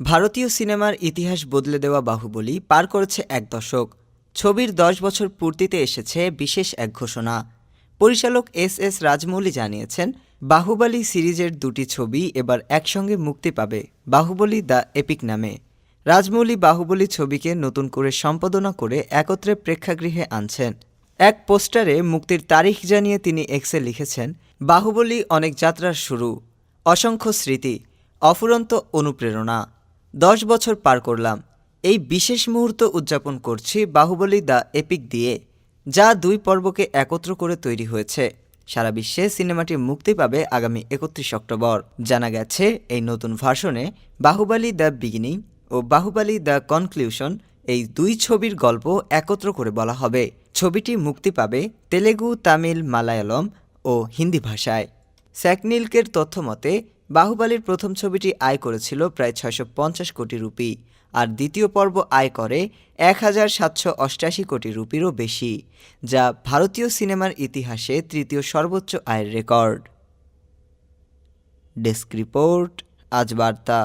ভারতীয় সিনেমার ইতিহাস বদলে দেওয়া বাহুবলী পার করেছে এক দশক। ছবির দশ বছর পূর্তিতে এসেছে বিশেষ এক ঘোষণা। পরিচালক এস এস রাজমৌলি জানিয়েছেন, বাহুবলী সিরিজের দুটি ছবি এবার একসঙ্গে মুক্তি পাবে, বাহুবলী দ্য এপিক নামে। রাজমৌলি বাহুবলী ছবিকে নতুন করে সম্পাদনা করে একত্রে প্রেক্ষাগৃহে আনছেন। এক পোস্টারে মুক্তির তারিখ জানিয়ে তিনি এক্সে লিখেছেন, বাহুবলী অনেক যাত্রার শুরু। অসংখ্য স্মৃতি, অফুরন্ত অনুপ্রেরণা। দশ বছর পার করলাম। এই বিশেষ মুহূর্ত উদযাপন করছি বাহুবলী দ্য এপিক দিয়ে, যা দুই পর্বকে একত্র করে তৈরি হয়েছে। সারা বিশ্বে সিনেমাটি মুক্তি পাবে আগামী একত্রিশ অক্টোবর। জানা গেছে, এই নতুন ভার্সনে বাহুবলী দ্য বিগিনিং ও বাহুবলী দ্য কনক্লিউশন এই দুই ছবির গল্প একত্র করে বলা হবে। ছবিটি মুক্তি পাবে তেলেগু, তামিল, মালায়ালম ও হিন্দি ভাষায়। স্যাকনিলকের তথ্য মতে বাহুবালীর প্রথম ছবিটি আয় করেছিল প্রায় ছয়শো পঞ্চাশ কোটি রুপি, আর দ্বিতীয় পর্ব আয় করে এক হাজার সাতশো অষ্টাশি কোটি রুপিরও বেশি, যা ভারতীয় সিনেমার ইতিহাসে তৃতীয় সর্বোচ্চ আয়ের রেকর্ড। ডেস্ক রিপোর্ট, আজ বার্তা।